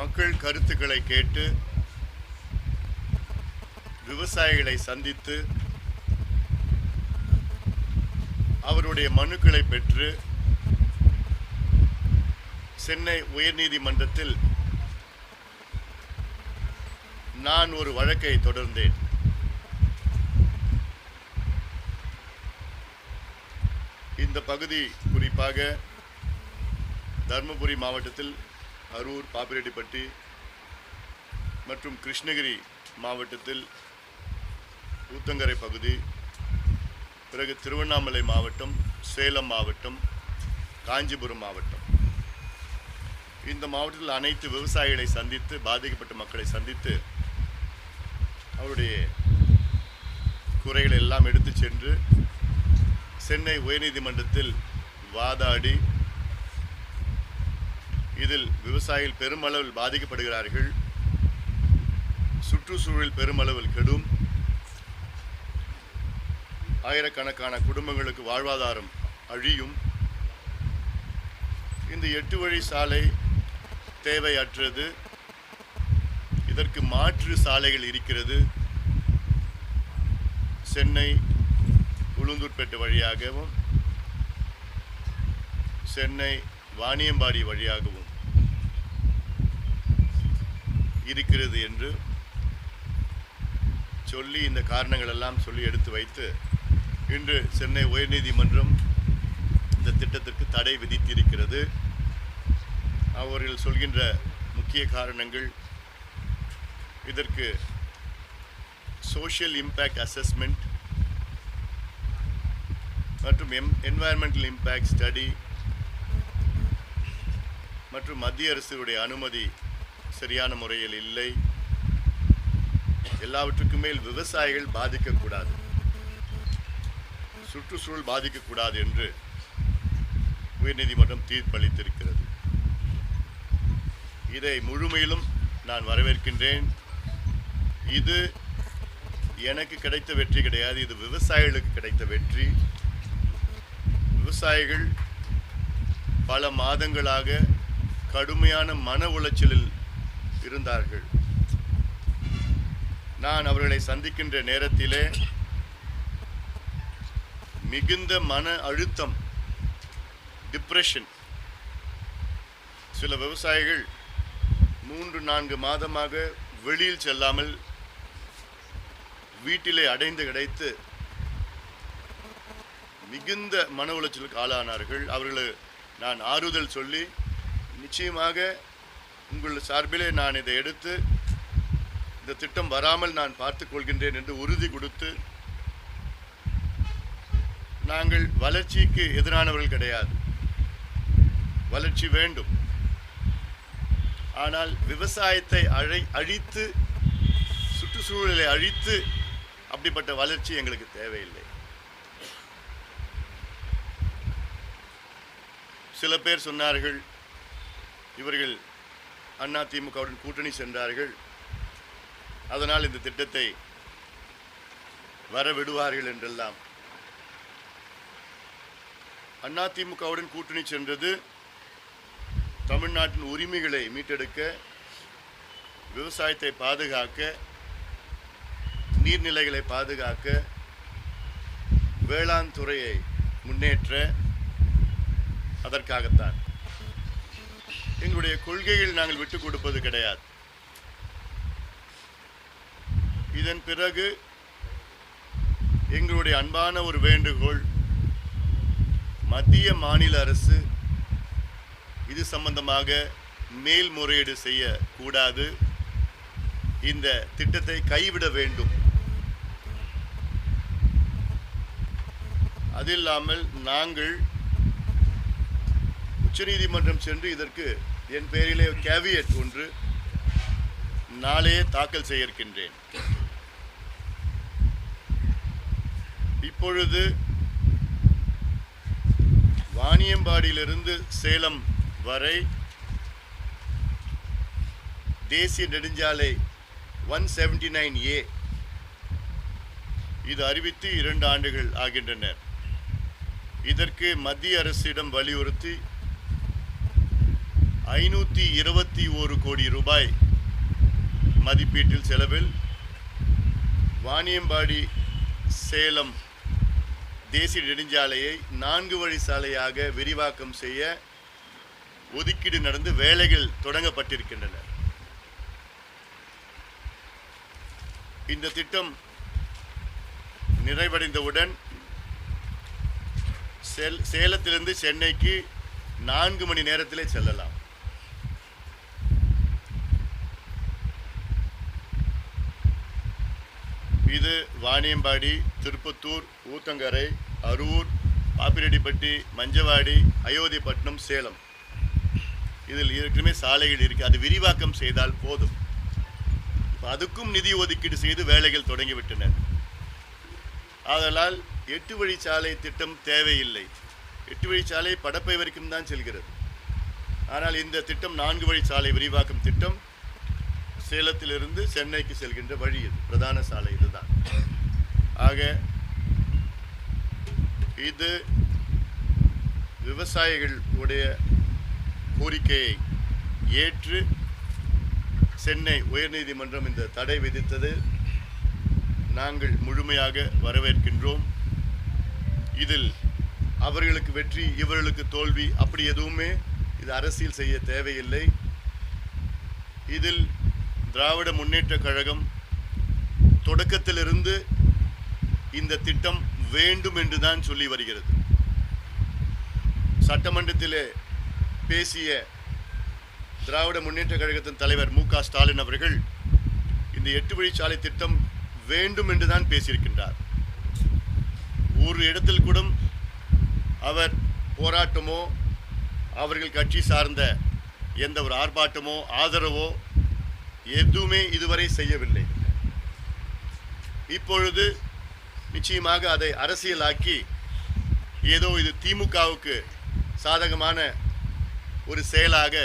மக்கள் கருத்துக்களை கேட்டு விவசாயிகளை சந்தித்து அவருடைய மனுக்களை பெற்று சென்னை உயர்நீதிமன்றத்தில் நான் ஒரு வழக்கை தொடர்ந்தேன். இந்த பகுதி குறிப்பாக தருமபுரி மாவட்டத்தில் அரூர் பாப்பிரெட்டிப்பட்டி மற்றும் கிருஷ்ணகிரி மாவட்டத்தில் ஊத்தங்கரை பகுதி பிறகு திருவண்ணாமலை மாவட்டம் சேலம் மாவட்டம் காஞ்சிபுரம் மாவட்டம். இந்த மாவட்டத்தில் அனைத்து விவசாயிகளை சந்தித்து பாதிக்கப்பட்ட மக்களை சந்தித்து அவருடைய குறைகளை எல்லாம் எடுத்து சென்று சென்னை உயர்நீதிமன்றத்தில் வாதாடி இதில் விவசாயிகள் பெருமளவில் பாதிக்கப்படுகிறார்கள். சுற்றுச்சூழல் பெருமளவில் கெடும். ஆயிரக்கணக்கான குடும்பங்களுக்கு வாழ்வாதாரம் அழியும். இந்த எட்டு வழி சாலை தேவையற்றது. இதற்கு மாற்று சாலைகள் இருக்கிறது. சென்னை உளுந்தூர்பேட்டை வழியாகவும் சென்னை வாணியம்பாடி வழியாகவும். இருக்கிறது என்று சொல்லி இந்த காரணங்களெல்லாம் சொல்லி எடுத்து வைத்து இன்று சென்னை உயர்நீதிமன்றம் இந்த திட்டத்திற்கு தடை விதித்திருக்கிறது. அவர்கள் சொல்கின்ற முக்கிய காரணங்கள் இதற்கு சோஷியல் இம்பேக்ட் அசஸ்மெண்ட் மற்றும் எம் என்வாயர்மெண்டல் இம்பேக்ட் ஸ்டடி மற்றும் மத்திய அரசுடைய அனுமதி சரியான முறையில் இல்லை. எல்லாவற்றுக்கும் மேல் விவசாயிகள் பாதிக்கக்கூடாது. சுற்றுச்சூழல் பாதிக்கக்கூடாது என்று உயர்நீதிமன்றம் தீர்ப்பளித்திருக்கிறது. இதை முழுமையிலும் நான் வரவேற்கின்றேன். இது எனக்கு கிடைத்த வெற்றி கிடையாது. இது விவசாயிகளுக்கு கிடைத்த வெற்றி. விவசாயிகள் பல மாதங்களாக கடுமையான மன உளைச்சலில் இருந்தார்கள். நான் அவர்களை சந்திக்கின்ற நேரத்திலே மிகுந்த மன அழுத்தம் டிப்ரெஷன் சில விவசாயிகள் மூன்று நான்கு மாதமாக வெளியில் செல்லாமல் வீட்டிலே அடைந்து கிடைத்து மிகுந்த மன உளைச்சலுக்கு ஆளானார்கள். அவர்களை நான் ஆறுதல் சொல்லி நிச்சயமாக உங்கள் சார்பிலே நான் இதை எடுத்து இந்த திட்டம் வராமல் நான் பார்த்துக் கொள்கின்றேன் என்று உறுதி கொடுத்து நாங்கள் வளர்ச்சிக்கு எதிரானவர்கள் கிடையாது. வளர்ச்சி வேண்டும். ஆனால் விவசாயத்தை அழை அழித்து சுற்றுச்சூழலை அழித்து அப்படிப்பட்ட வளர்ச்சி எங்களுக்கு தேவையில்லை. சில பேர் சொன்னார்கள் இவர்கள் அண்ணா திமுகவுடன் கூட்டணி சென்றார்கள். அதனால் இந்த திட்டத்தை வர விடுவார்கள் என்றெல்லாம். அண்ணா திமுகவுடன் கூட்டணி சென்றது. தமிழ்நாட்டின் உரிமைகளை மீட்டெடுக்க விவசாயத்தை பாதுகாக்க நீர்நிலைகளை பாதுகாக்க வேளாண் துறையை முன்னேற்ற அதற்காகத்தான். எங்களுடைய கொள்கைகள் நாங்கள் விட்டுக் கொடுப்பது கிடையாது. இதன் பிறகு எங்களுடைய அன்பான ஒரு வேண்டுகோள் மத்திய மாநில அரசு இது சம்பந்தமாக மேல்முறையீடு செய்யக்கூடாது. இந்த திட்டத்தை கைவிட வேண்டும். அது இல்லாமல் நாங்கள் உச்சநீதிமன்றம் சென்று இதற்கு என் பெயரிலே கேவியட் ஒன்று நாளையே தாக்கல் செய்ய இருக்கின்றேன் இப்பொழுது வாணியம்பாடியிலிருந்து சேலம் வரை தேசிய நெடுஞ்சாலை ஒன் செவன்டி நைன் ஏ இது அறிவித்து இரண்டு ஆண்டுகள் ஆகின்றன இதற்கு மத்திய அரசிடம் வலியுறுத்தி ஐநூற்றி இருபத்தி ஒரு கோடி ரூபாய் மதிப்பீட்டில் செலவில் வாணியம்பாடி சேலம் தேசிய நெடுஞ்சாலையை நான்கு வழி சாலையாக விரிவாக்கம் செய்ய ஒதுக்கீடு நடந்து வேலைகள் தொடங்கப்பட்டிருக்கின்றன. இந்த திட்டம் நிறைவடைந்தவுடன் சேலத்திலிருந்து சென்னைக்கு நான்கு மணி நேரத்திலே செல்லலாம். இது வாணியம்பாடி திருப்பத்தூர் ஊத்தங்கரை அரூர் பாப்பிரெட்டிப்பட்டி மஞ்சவாடி அயோத்திப்பட்டினம் சேலம். இதில் ஏற்கனவே சாலைகள் இருக்குது அது விரிவாக்கம் செய்தால் போதும். இப்போ அதுக்கும் நிதி ஒதுக்கீடு செய்து வேலைகள் தொடங்கிவிட்டன. ஆதலால் எட்டு வழிச்சாலை திட்டம் தேவையில்லை. எட்டு வழிச்சாலை படப்பை வரைக்கும் தான் செல்கிறது. ஆனால் இந்த திட்டம் நான்கு வழிச்சாலை விரிவாக்கம் திட்டம் சேலத்திலிருந்து சென்னைக்கு செல்கின்ற வழி இது. பிரதான சாலை இதுதான். ஆக இது விவசாயிகளுடைய கோரிக்கையை ஏற்று சென்னை உயர்நீதிமன்றம் இந்த தடை விதித்தது. நாங்கள் முழுமையாக வரவேற்கின்றோம். இதில் அவர்களுக்கு வெற்றி இவர்களுக்கு தோல்வி அப்படி எதுவுமே இது அரசியல் செய்ய தேவையில்லை. இதில் திராவிட முன்னேற்றக் கழகம் தொடக்கத்திலிருந்து இந்த திட்டம் வேண்டும் என்று தான் சொல்லி வருகிறது. சட்டமன்றத்திலே பேசிய திராவிட முன்னேற்ற கழகத்தின் தலைவர் மு க ஸ்டாலின் அவர்கள் இந்த எட்டு வழிச்சாலை திட்டம் வேண்டும் என்று தான் பேசியிருக்கின்றார். ஒரு இடத்தில் கூட அவர் போராட்டமோ அவர்கள் கட்சி சார்ந்த எந்த ஒரு ஆர்ப்பாட்டமோ ஆதரவோ எதுவுமே இதுவரை செய்யவில்லை. இப்பொழுது நிச்சயமாக அதை அரசியலாக்கி ஏதோ இது திமுகவுக்கு சாதகமான ஒரு செயலாக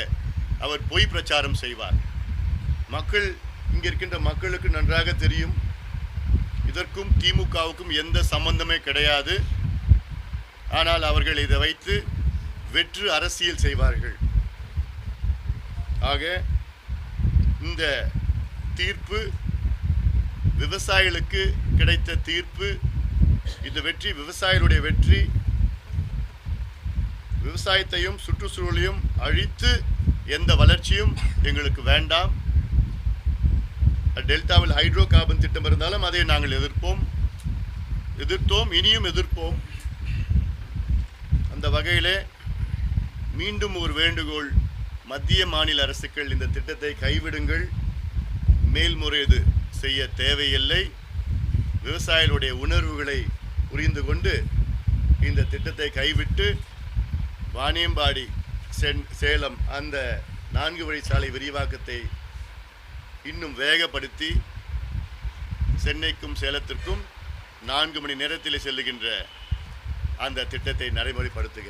அவர் பொய் பிரச்சாரம் செய்வார். மக்கள் இங்கே இருக்கின்ற மக்களுக்கு நன்றாக தெரியும் இதற்கும் திமுகவுக்கும் எந்த சம்பந்தமே கிடையாது. ஆனால் அவர்கள் இதை வைத்து வெற்று அரசியல் செய்வார்கள். ஆக இந்த தீர்ப்பு விவசாயிகளுக்கு கிடைத்த தீர்ப்பு இந்த வெற்றி விவசாயிகளுடைய வெற்றி விவசாயத்தையும் சுற்றுச்சூழலையும் அழித்து எந்த வளர்ச்சியும் எங்களுக்கு வேண்டாம். டெல்டாவில் ஹைட்ரோ கார்பன் திட்டம் இருந்தாலும் அதை நாங்கள் எதிர்ப்போம். எதிர்த்தோம் இனியும் எதிர்ப்போம். அந்த வகையிலே மீண்டும் ஒரு வேண்டுகோள் மத்திய மாநில அரசுகள் இந்த திட்டத்தை கைவிடுங்கள். மேல்முறையீடு செய்ய தேவையில்லை. விவசாயிகளுடைய உணர்வுகளை புரிந்து கொண்டு இந்த திட்டத்தை கைவிட்டு வாணியம்பாடி சென் சேலம் அந்த நான்கு வழிச்சாலை விரிவாக்கத்தை இன்னும் வேகப்படுத்தி சென்னைக்கும் சேலத்திற்கும் நான்கு மணி நேரத்தில் செல்லுகின்ற அந்த திட்டத்தை நடைமுறைப்படுத்துக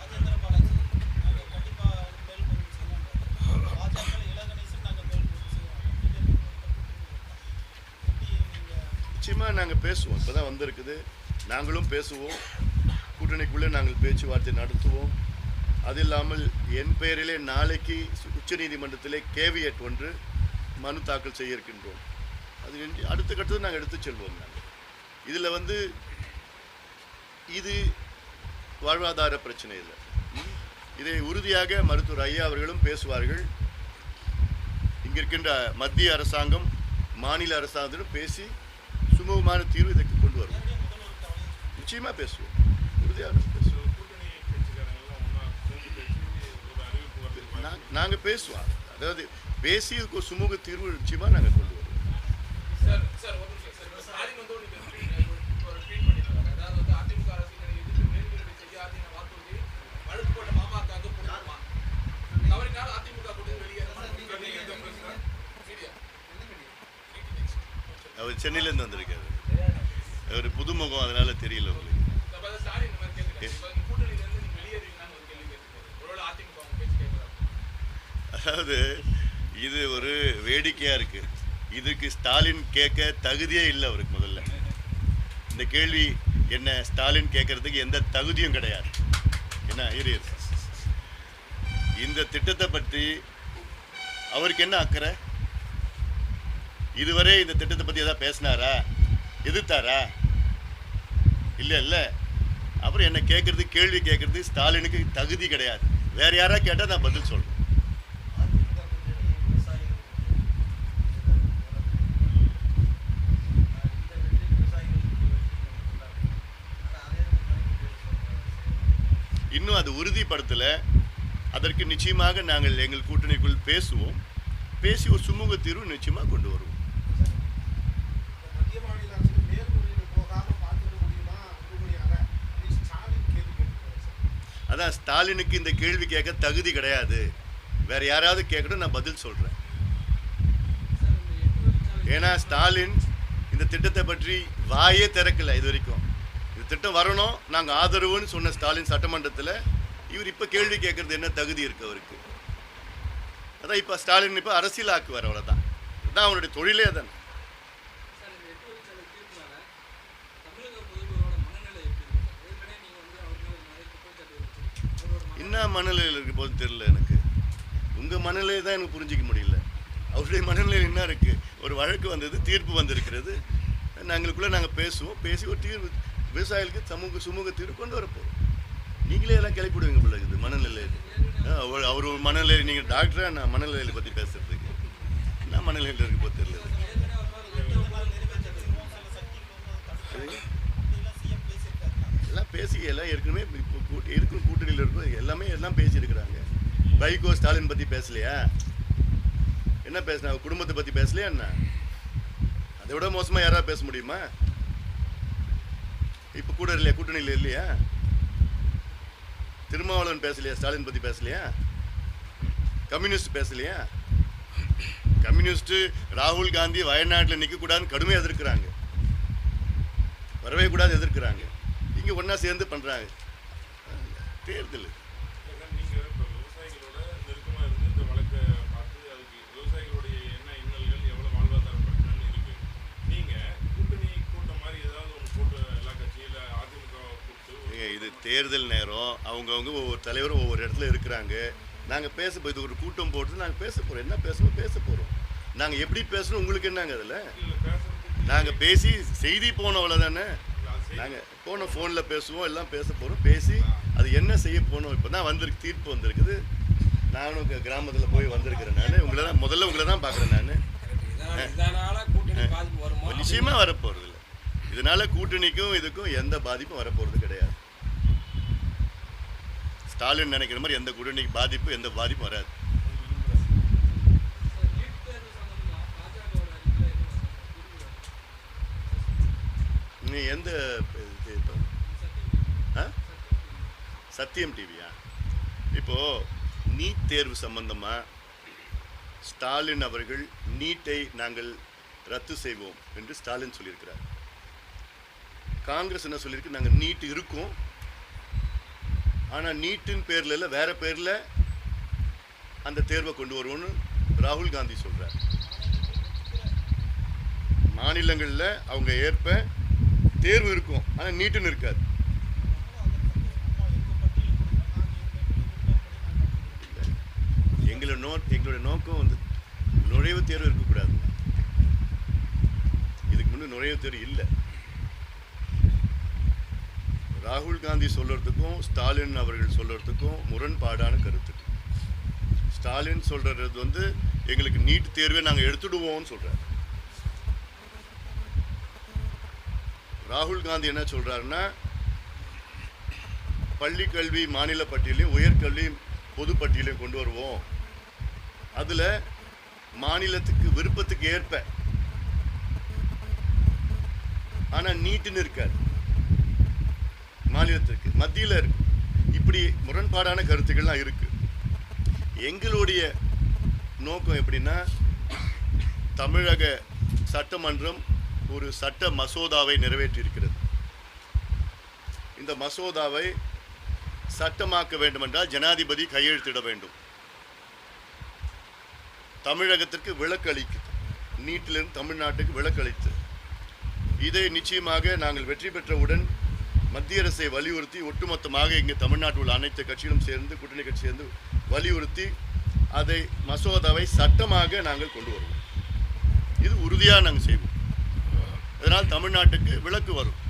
ராஜேந்திர பாலாஜி நாங்கள் கண்டிப்பாக மேல்முறையீடு செய்யலாம் பாஜக இளகணேசன் நாங்கள் மேல்முறையீடு செய்வோம் எப்படி நீங்கள் நிச்சயமாக நாங்கள் பேசுவோம். இப்போ தான் வந்திருக்குது. நாங்களும் பேசுவோம். கூட்டணிக்குள்ளே நாங்கள் பேச்சுவார்த்தை நடத்துவோம். அது இல்லாமல் என் பெயரிலே நாளைக்கு உச்சநீதிமன்றத்திலே கேவியட் ஒன்று மனு தாக்கல் செய்ய இருக்கின்றோம் அது வேண்டி- அடுத்த கட்டத்தை நாங்கள் எடுத்து செல்வோம் நாங்கள் இதில் வந்து இது வாழ்வாதார பிரச்சனை இல்லை. இதை உறுதியாக மருத்துவர் ஐயா அவர்களும் பேசுவார்கள். இங்கே இருக்கின்ற மத்திய அரசாங்கம் மாநில அரசாங்கத்திடம் பேசி சுமூகமான தீர்வு இதற்கு கொண்டு வரும் நிச்சயமா பேசுவோம். உறுதியாக பேசுவோம். நாங்க பேசுவோம். அதாவது பேசி இதுக்கு ஒரு சுமூக தீர்வு நிச்சயமா நாங்க கொண்டு வருவோம் சார் சார் ஒரு நிமிஷம் சார் இப்போ ஸ்டாலின் வந்து ஒரு ட்வீட் ஒரு ட்வீட் பண்ணியிருக்காங்க அதாவது வந்து அதிமுக அரசினை எதிர்த்து மேல்முறையீடு செய்யாது என வாக்குறுதி வழக்கு போட்ட மாமாக்காக பொருந்துமா தவறினால் அதிமுக கூட்டணி வெளியேறணும் மீடியா அவர் சென்னையில இருந்து வந்திருக்காரு. அவர் புதுமுகம் அதனால தெரியல உங்களுக்கு. அதாவது இது ஒரு வேடிக்கையா இருக்கு. இதுக்கு ஸ்டாலின் கேட்க தகுதியே இல்லை அவருக்கு முதல்ல. இந்த கேள்வி என்ன ஸ்டாலின் கேட்கறதுக்கு எந்த தகுதியும் கிடையாது. என்ன இரு. இந்த திட்டத்தை பற்றி அவருக்கு என்ன அக்கறை? இதுவரை இந்த திட்டத்தை பற்றி ஏதாவது பேசினாரா? எதிர்த்தாரா? இல்லை இல்லை. அப்புறம் என்ன கேட்குறது கேள்வி கேட்குறது ஸ்டாலினுக்கு தகுதி கிடையாது. வேற யாரா கேட்டால் நான் பதில் சொல்கிறேன் இன்னும் அது உறுதிப்படுத்தலை. அதற்கு நிச்சயமாக நாங்கள் எங்கள் கூட்டணிக்குள் பேசுவோம். பேசி ஒரு சுமூக தீர்வு நிச்சயமாக கொண்டு வருவோம் மத்திய மாநில அரசுக்கு மேல்முறையீடு போகாம பார்த்துக்க முடியுமா உங்களுடையால அப்படின்னு ஸ்டாலின் கேள்வி கேட்டுருக்காரு சார் அதான் ஸ்டாலினுக்கு இந்த கேள்வி கேட்க தகுதி கிடையாது. வேற யாராவது கேட்கணும் நான் பதில் சொல்கிறேன் ஏன்னா ஸ்டாலின் இந்த திட்டத்தை பற்றி வாயே திறக்கல இது வரைக்கும். இந்த திட்டம் வரணும் நாங்கள் ஆதரவுன்னு சொன்ன ஸ்டாலின் சட்டமன்றத்தில் இவர் இப்போ கேள்வி கேட்கறது என்ன தகுதி இருக்கு அவருக்கு? அதான் இப்போ ஸ்டாலின் இப்போ அரசியலாக்கு ஆக்குவார் அவ்வளோதான் அதான் அவருடைய தொழிலே தான் சார் இந்த எட்டு வழிச்சாலை தீர்ப்புனால தமிழக முதல்வரோட மனநிலை எப்படி இருக்கு சார்? ஏற்கனவே நீங்க வந்து அவர் மேல நிறைய குற்றச்சாட்டு வச்சிருக்கீங்க அவரோட மன என்ன மனநிலையில் இருக்க போது தெரியல எனக்கு. உங்கள் மனநிலையை தான் எனக்கு புரிஞ்சிக்க முடியல. அவருடைய மனநிலையில் என்ன இருக்குது ஒரு வழக்கு வந்தது தீர்ப்பு வந்திருக்கிறது. நாங்களுக்குள்ளே நாங்கள் பேசுவோம். பேசி ஒரு தீர்வு விவசாயிகளுக்கு சமூக சுமூக தீர்வு கொண்டு வரப்போகிறோம் நீங்களே எல்லாம் கிளப்பிடுவீங்க போல இது மனநிலையில். அவர் அவர் ஒரு மனநிலை நீங்கள் டாக்டராக நான் மனநிலையில் பற்றி பேசுறதுக்கு? என்ன மனநிலையில் இருக்க போது தெரியல ஏற்கனவே ஒரு மாதிரி திட்டங்கள் நிறைவேற்றிருக்கோம் சில சக்திகள் வந்து அதை தடுக்கணும் அப்படிலாம் சிஎம் பேசியிருக்காரு எல்லாம் பேசி எல்லாம் ஏற்கனவே இப்போ கூட்டி இருக்கும் கூட்டணியில் இருக்கும் எல்லாமே எல்லாம் பேசியிருக்கிறாங்க. வைகோ ஸ்டாலின் பற்றி பேசலையா? என்ன பேசினா குடும்பத்தை பற்றி பேசலையா என்ன? அதை விட மோசமாக யாராவது பேச முடியுமா? இப்போ கூட இல்லையா கூட்டணியில் இல்லையா? திருமாவளவன் பேசலையா ஸ்டாலின் பற்றி பேசலையா? கம்யூனிஸ்ட் பேசலையா? கம்யூனிஸ்ட்டு ராகுல் காந்தி வயநாட்டில் நிற்கக்கூடாதுன்னு கடுமையாக எதிர்க்கிறாங்க. வரவே கூடாது எதிர்க்கிறாங்க. இங்கே ஒன்றா சேர்ந்து பண்ணுறாங்க தேர்தல். இது தேர்தல் நேரம். அவங்கவுங்க ஒவ்வொரு தலைவரும் ஒவ்வொரு இடத்துல இருக்கிறாங்க. நாங்கள் பேச போ- இது ஒரு கூட்டம் போட்டு நாங்கள் பேச போகிறோம் என்ன பேசணும் பேச போகிறோம் நாங்கள் எப்படி பேசணும் உங்களுக்கு என்னங்க அதில்? நாங்கள் பேசி செய்தி அது செய்தி- நாங்கள் போன ஃபோனில் பேசுவோம் எல்லாம் பேச போகிறோம் பேசி அது என்ன செய்ய போனோம் இப்போ தான் வந்திருக்கு தீர்ப்பு வந்திருக்குது. நானும் கிராமத்தில் போய் வந்திருக்கிறேன் நான். உங்களை தான் முதல்ல உங்களை தான் பார்க்குறேன் நான். இதனால- இதனால கூட்டணி பாதிப்பு வருமா? நிச்சயமா வரப்போறது இல்லை இதனால கூட்டணிக்கும் இதுக்கும் எந்த பாதிப்பும் வரப்போறது கிடையாது. ஸ்டாலின் நினைக்கிற மாதிரி எந்த கூட்டணிக்கு பாதிப்பு எந்த பாதிப்பும் வராது சார், நீட் தேர்வு சம்பந்தமா பாஜகவோட அறிக்கையில எதுவும் வரல சார். நீ எந்த இப்போ சத்தியம் டிவியா இப்போ நீட் தேர்வு சம்பந்தமாக ஸ்டாலின் அவர்கள் நீட்டை நாங்கள் ரத்து செய்வோம் என்று ஸ்டாலின் சொல்லியிருக்கிறார். காங்கிரஸ் என்ன சொல்லியிருக்கு? நாங்கள் நீட் இருக்கும். ஆனால் நீட்டின் பேரில் இல்லை வேறு பேரில் அந்த தேர்வை கொண்டு வருவோம்னு ராகுல் காந்தி சொல்கிறார் மாநிலங்களில் அவங்க ஏற்ப தேர்வு இருக்கும். ஆனால் நீட்டுன்னு இருக்காது. எங்களோட நோ எங்களோட நோக்கம் வந்து நுழைவுத் தேர்வு இருக்கக்கூடாது. இதுக்கு முன்னே நுழைவுத் தேர்வு இல்லை. ராகுல் காந்தி சொல்றதுக்கும் ஸ்டாலின் அவர்கள் சொல்றதுக்கும் முரண்பாடான கருத்து. ஸ்டாலின் சொல்றது வந்து எங்களுக்கு நீட் தேர்வை நாங்கள் எடுத்துடுவோம்னு சொல்கிறார் ராகுல் காந்தி என்ன சொல்கிறாருன்னா பள்ளி கல்வி மாநில பட்டியலையும் உயர்கல்வி பொது பட்டியலையும் கொண்டு வருவோம். அதில் மாநிலத்துக்கு விருப்பத்துக்கு ஏற்ப ஆனால் நீட்டுன்னு இருக்காது மாநிலத்திற்கு மத்தியில் இருக்கு. இப்படி முரண்பாடான கருத்துக்கள்லாம் இருக்கு. எங்களுடைய நோக்கம் எப்படின்னா தமிழக சட்டமன்றம் ஒரு சட்ட மசோதாவை நிறைவேற்றியிருக்கிறது. இந்த மசோதாவை சட்டமாக்க வேண்டுமென்றால் ஜனாதிபதி கையெழுத்திட வேண்டும். தமிழகத்திற்கு விலக்களிக்கு நீட்டிலிருந்து தமிழ்நாட்டுக்கு விலக்களித்து இதை நிச்சயமாக நாங்கள் வெற்றி பெற்றவுடன் மத்திய அரசை வலியுறுத்தி ஒட்டுமொத்தமாக இங்கே தமிழ்நாட்டில் உள்ள அனைத்து கட்சிகளும் சேர்ந்து கூட்டணி கட்சி சேர்ந்து வலியுறுத்தி அதை மசோதாவை சட்டமாக நாங்கள் கொண்டு வருவோம். இது உறுதியாக நாங்கள் செய்வோம். இதனால் தமிழ்நாட்டுக்கு விலக்கு வரும்.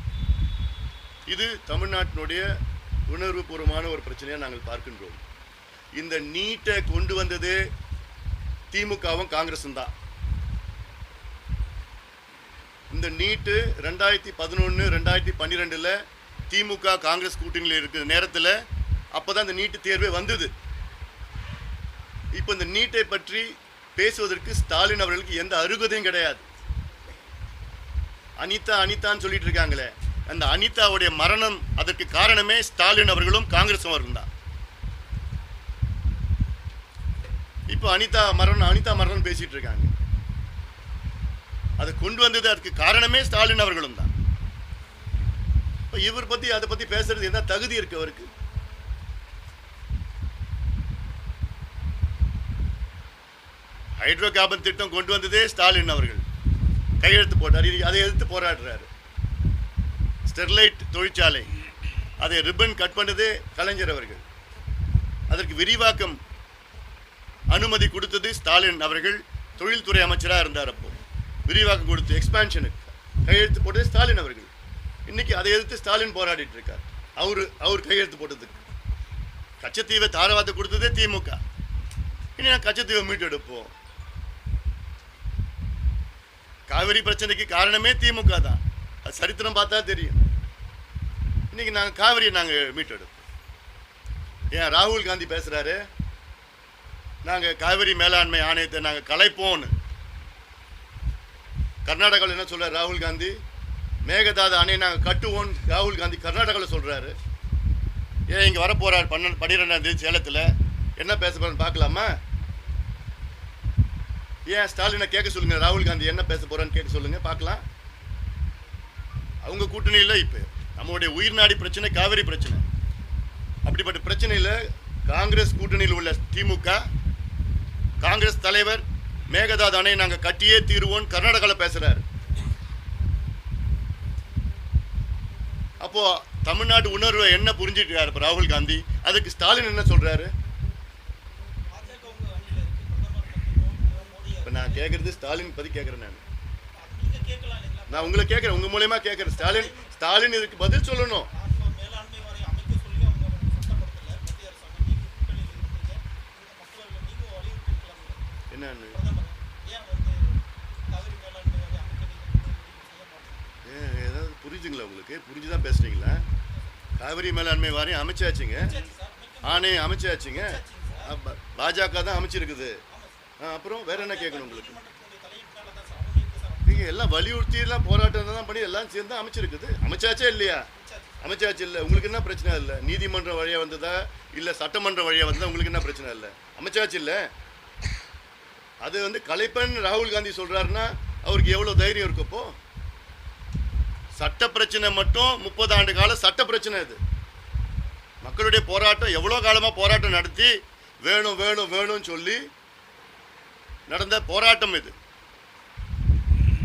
இது தமிழ்நாட்டினுடைய உணர்வுபூர்வமான ஒரு பிரச்சனையை நாங்கள் பார்க்கின்றோம். இந்த நீட்டை கொண்டு வந்தது திமுகவும் காங்கிரஸும் தான். இந்த நீட்டு ரெண்டாயிரத்தி பதினொன்று ரெண்டாயிரத்தி பன்னிரெண்டில் திமுக காங்கிரஸ் கூட்டணியில் இருக்கிற நேரத்தில் அப்போ தான் இந்த நீட்டு தேர்வே வந்தது. இப்போ இந்த நீட்டை பற்றி பேசுவதற்கு ஸ்டாலின் அவர்களுக்கு எந்த அருகதையும் கிடையாது. அனிதா அனிதான்னு சொல்லிட்டு இருக்காங்களே அந்த அனிதாவுடைய மரணம் அதற்கு காரணமே ஸ்டாலின் அவர்களும் காங்கிரஸ் அவர்களும் தான். இப்போ அனிதா மரணம் அனிதா மரணம் பேசிட்டு இருக்காங்க. அதை கொண்டு வந்தது அதுக்கு காரணமே ஸ்டாலின் அவர்களும் தான். இப்போ இவர் பத்தி அதை பத்தி பேசுறது என்ன தகுதி இருக்கு அவருக்கு? ஹைட்ரோ கார்பன் திட்டம் கொண்டு வந்ததே ஸ்டாலின் அவர்கள். கையெழுத்து போட்டார். அதை எதிர்த்து போராடுறாரு. ஸ்டெர்லைட் தொழிற்சாலை. அதை ரிப்பன் கட் பண்ணதே கலைஞர் அவர்கள். அதற்கு விரிவாக்கம் அனுமதி கொடுத்தது ஸ்டாலின் அவர்கள். தொழில்துறை அமைச்சராக இருந்தார் அப்போ. விரிவாக்கம் கொடுத்து எக்ஸ்பான்ஷனுக்கு கையெழுத்து போட்டது ஸ்டாலின் அவர்கள். இன்னைக்கு அதை எதிர்த்து ஸ்டாலின் போராடிட்டு இருக்கார். அவரு அவர் கையெழுத்து போட்டதுக்கு. கச்சத்தீவை தாரவாத்து கொடுத்ததே திமுக. இனி நான் கச்சத்தீவை மீட்டெடுப்போம். காவிரி பிரச்சனைக்கு காரணமே திமுக தான். அது சரித்திரம் பார்த்தா தெரியும். இன்னைக்கு நாங்கள் காவிரியை நாங்கள் மீட்டெடுப்போம். ஏன் ராகுல் காந்தி பேசுகிறாரு நாங்கள் காவிரி மேலாண்மை ஆணையத்தை நாங்கள் கலைப்போம்னு. கர்நாடகாவில் என்ன சொல்கிறார் ராகுல் காந்தி? மேகதாது அணையை நாங்கள் கட்டுவோம் ராகுல் காந்தி கர்நாடகாவில் சொல்கிறாரு ஏன் இங்கே வரப்போகிறார் பன்னெண்டு பன்னிரெண்டாம் தேதி சேலத்தில்? என்ன பேச போகிறேன்னு பார்க்கலாமா? ஏன் ஸ்டாலினை கேட்க சொல்லுங்க ராகுல் காந்தி என்ன பேச போறான்னு கேட்க சொல்லுங்க பார்க்கலாம். அவங்க கூட்டணியில் இப்போ. நம்மளுடைய உயிர்நாடி பிரச்சனை காவிரி பிரச்சனை. அப்படிப்பட்ட பிரச்சனையில் காங்கிரஸ் கூட்டணியில் உள்ள திமுக காங்கிரஸ் தலைவர் மேகதாது அணை நாங்கள் கட்டியே தீருவோம் கர்நாடகாவில் பேசுறாரு. அப்போ தமிழ்நாடு உணர்வை என்ன புரிஞ்சுக்கிறாரு இப்போ ராகுல் காந்தி? அதுக்கு ஸ்டாலின் என்ன சொல்றாரு? நான் கேட்கறது ஸ்டாலின் பத்தி கேட்குறேன் நான். நான் உங்களை கேட்குறேன் உங்க மூலியமா கேட்குறேன். ஸ்டாலின் ஸ்டாலின் இதுக்கு பதில் சொல்லணும். என்னன்னு ஏதாவது புரிஞ்சுங்களா உங்களுக்கு? புரிஞ்சுதான் பேசுறீங்களா? காவிரி மேலாண்மை வாரியம் அமைச்சாச்சுங்க. ஆணையம் அமைச்சாச்சுங்க. பாஜக தான் அமைச்சிருக்குது. அப்புறம் வேற என்ன கேட்கணும் உங்களுக்கு? நீதிமன்றத்தினுடைய தலையீட்டுனால தான் சார் அவங்க இருக்கு சார் நீங்க எல்லாம் வலியுறுத்தி எல்லாம் போராட்டம் தான் பண்ணி எல்லாம் சேர்ந்து அமைச்சிருக்குது. அமைச்சாச்சே இல்லையா? அமைச்சாச்சு இல்லை. உங்களுக்கு என்ன பிரச்சனை இல்லை? நீதிமன்ற வழியா வந்ததா? இல்லை சட்டமன்ற வழியா வந்ததா? உங்களுக்கு என்ன பிரச்சனை இல்லை? அமைச்சாச்சு இல்லை? அது வந்து கலைப்பன் ராகுல் காந்தி சொல்றாருன்னா அவருக்கு எவ்வளோ தைரியம் இருக்கு அப்போ? சட்ட பிரச்சனை மட்டும் முப்பது ஆண்டு கால சட்ட பிரச்சனை இது மக்களுடைய போராட்டம் எவ்வளோ காலமாக போராட்டம் நடத்தி வேணும் வேணும் வேணும்னு சொல்லி நடந்த போராட்டம் இது.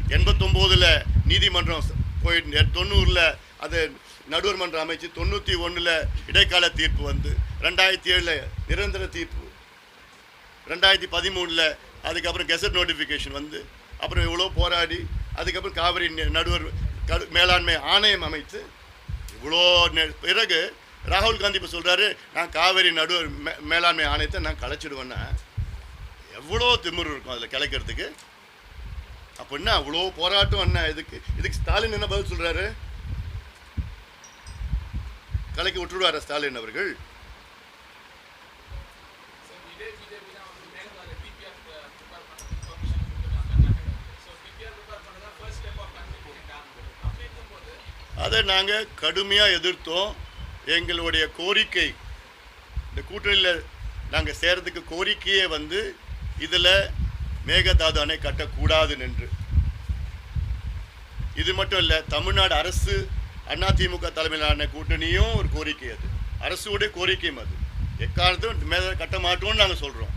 எண்பத்தொம்போதில் நீதிமன்றம் ச- போயிட்டு தொண்ணூறில் அது நடுவர் மன்றம் அமைச்சு தொண்ணூற்றி ஒன்றில் இடைக்கால தீர்ப்பு வந்து ரெண்டாயிரத்தி ஏழில் நிரந்தர தீர்ப்பு. ரெண்டாயிரத்தி பதிமூணில் அதுக்கப்புறம் கெசட் நோட்டிஃபிகேஷன் வந்து அப்புறம் இவ்வளோ போராடி அதுக்கப்புறம் காவிரி நடுவர் மேலாண்மை ஆணையம் அமைத்து இவ்வளோ பிறகு ராகுல் காந்தி இப்போ சொல்கிறாரு நான் காவிரி நடுவர் மே மேலாண்மை ஆணையத்தை நான் கலைச்சிடுவேன்னா எவ்வளோ திமிர் இருக்கும் அதில் கிளைக்கிறதுக்கு? என்ன அவ்வளோ போராட்டம் என்ன இதுக்கு? இதுக்கு ஸ்டாலின் என்ன பதில் சொல்கிறாரு கலைக்கு விட்டுடுவாரா ஸ்டாலின் அவர்கள்? அதை நாங்கள் கடுமையாக எதிர்த்தோம். எங்களுடைய கோரிக்கை. இந்த கூட்டணியில் நாங்கள் சேர்றதுக்கு கோரிக்கையே வந்து இதில் மேகதாது அணை கட்டக்கூடாது நின்று. இது மட்டும் இல்லை தமிழ்நாடு அரசு அதிமுக தலைமையிலான கூட்டணியும் ஒரு கோரிக்கை அது. அரசுடைய கோரிக்கையும் அது. எக்காரணத்தும் மேலே கட்ட மாட்டோம்னு நாங்கள் சொல்கிறோம்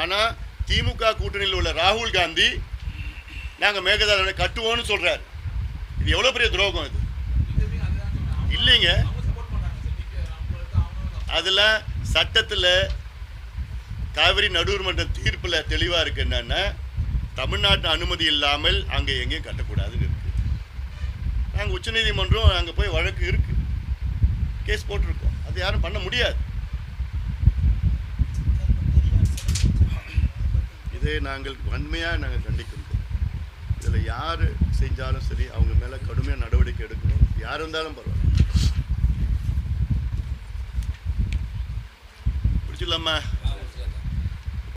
ஆனால் திமுக கூட்டணியில் உள்ள ராகுல் காந்தி நாங்கள் மேகதாது அணை கட்டுவோம்னு சொல்கிறார் இது எவ்வளோ பெரிய துரோகம் இது? இல்லைங்க. அதில் சட்டத்தில் காவிரி நடுவர் மன்ற தீர்ப்பில் தெளிவாக இருக்கு என்னென்னா தமிழ்நாட்டு அனுமதி இல்லாமல் அங்கே எங்கேயும் கட்டக்கூடாதுன்னு இருக்குது நாங்கள் உச்சநீதிமன்றம் அங்கே போய் வழக்கு இருக்குது கேஸ் போட்டிருக்கோம். அது யாரும் பண்ண முடியாது. இதை நாங்கள் வன்மையாக நாங்கள் கண்டிக்கின்றோம் இதில் யார் செஞ்சாலும் சரி அவங்க மேலே கடுமையாக நடவடிக்கை எடுக்கணும். யார் இருந்தாலும் பரவாயில்ல. பிடிச்சிடலாமா